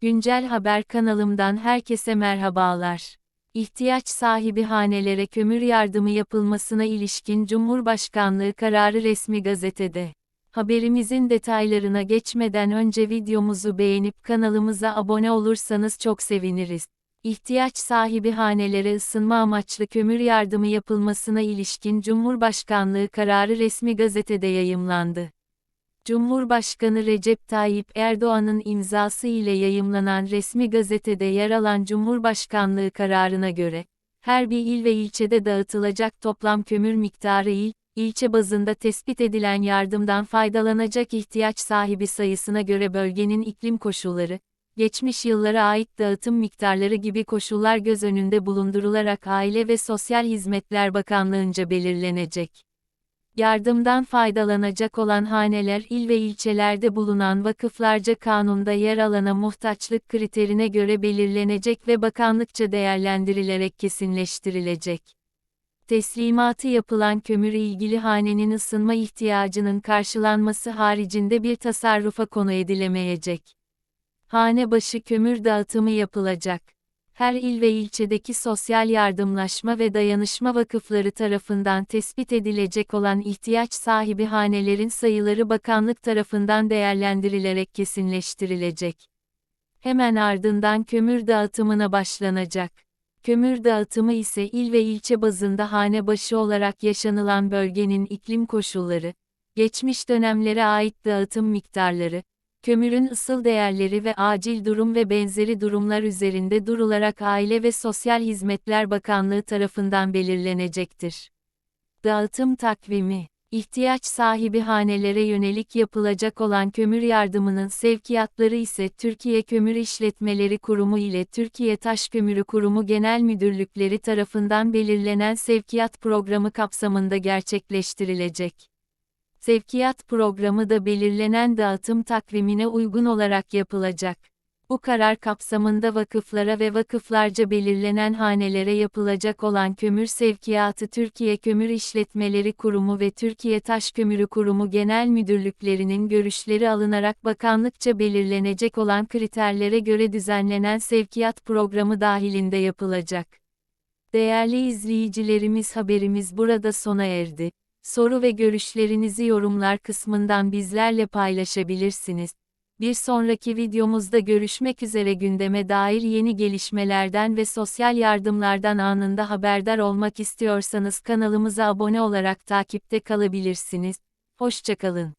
Güncel Haber kanalımdan herkese merhabalar. İhtiyaç sahibi hanelere kömür yardımı yapılmasına ilişkin Cumhurbaşkanlığı kararı resmi gazetede. Haberimizin detaylarına geçmeden önce videomuzu beğenip kanalımıza abone olursanız çok seviniriz. İhtiyaç sahibi hanelere ısınma amaçlı kömür yardımı yapılmasına ilişkin Cumhurbaşkanlığı kararı resmi gazetede yayımlandı. Cumhurbaşkanı Recep Tayyip Erdoğan'ın imzası ile yayımlanan resmi gazetede yer alan Cumhurbaşkanlığı kararına göre, her bir il ve ilçede dağıtılacak toplam kömür miktarı il, ilçe bazında tespit edilen yardımdan faydalanacak ihtiyaç sahibi sayısına göre bölgenin iklim koşulları, geçmiş yıllara ait dağıtım miktarları gibi koşullar göz önünde bulundurularak Aile ve Sosyal Hizmetler Bakanlığı'nca belirlenecek. Yardımdan faydalanacak olan haneler il ve ilçelerde bulunan vakıflarca kanunda yer alana muhtaçlık kriterine göre belirlenecek ve bakanlıkça değerlendirilerek kesinleştirilecek. Teslimatı yapılan kömür ilgili hanenin ısınma ihtiyacının karşılanması haricinde bir tasarrufa konu edilemeyecek. Hane başı kömür dağıtımı yapılacak her il ve ilçedeki sosyal yardımlaşma ve dayanışma vakıfları tarafından tespit edilecek olan ihtiyaç sahibi hanelerin sayıları bakanlık tarafından değerlendirilerek kesinleştirilecek. Hemen ardından kömür dağıtımına başlanacak. Kömür dağıtımı ise il ve ilçe bazında hane başı olarak yaşanılan bölgenin iklim koşulları, geçmiş dönemlere ait dağıtım miktarları, kömürün ısıl değerleri ve acil durum ve benzeri durumlar üzerinde durularak Aile ve Sosyal Hizmetler Bakanlığı tarafından belirlenecektir. Dağıtım takvimi İhtiyaç sahibi hanelere yönelik yapılacak olan kömür yardımının sevkiyatları ise Türkiye Kömür İşletmeleri Kurumu ile Türkiye Taş Kömürü Kurumu Genel Müdürlükleri tarafından belirlenen sevkiyat programı kapsamında gerçekleştirilecek. Sevkiyat programı da belirlenen dağıtım takvimine uygun olarak yapılacak. Bu karar kapsamında vakıflara ve vakıflarca belirlenen hanelere yapılacak olan kömür sevkiyatı Türkiye Kömür İşletmeleri Kurumu ve Türkiye Taş Kömürü Kurumu Genel Müdürlüklerinin görüşleri alınarak bakanlıkça belirlenecek olan kriterlere göre düzenlenen sevkiyat programı dahilinde yapılacak. Değerli izleyicilerimiz haberimiz burada sona erdi. Soru ve görüşlerinizi yorumlar kısmından bizlerle paylaşabilirsiniz. Bir sonraki videomuzda görüşmek üzere gündeme dair yeni gelişmelerden ve sosyal yardımlardan anında haberdar olmak istiyorsanız kanalımıza abone olarak takipte kalabilirsiniz. Hoşçakalın.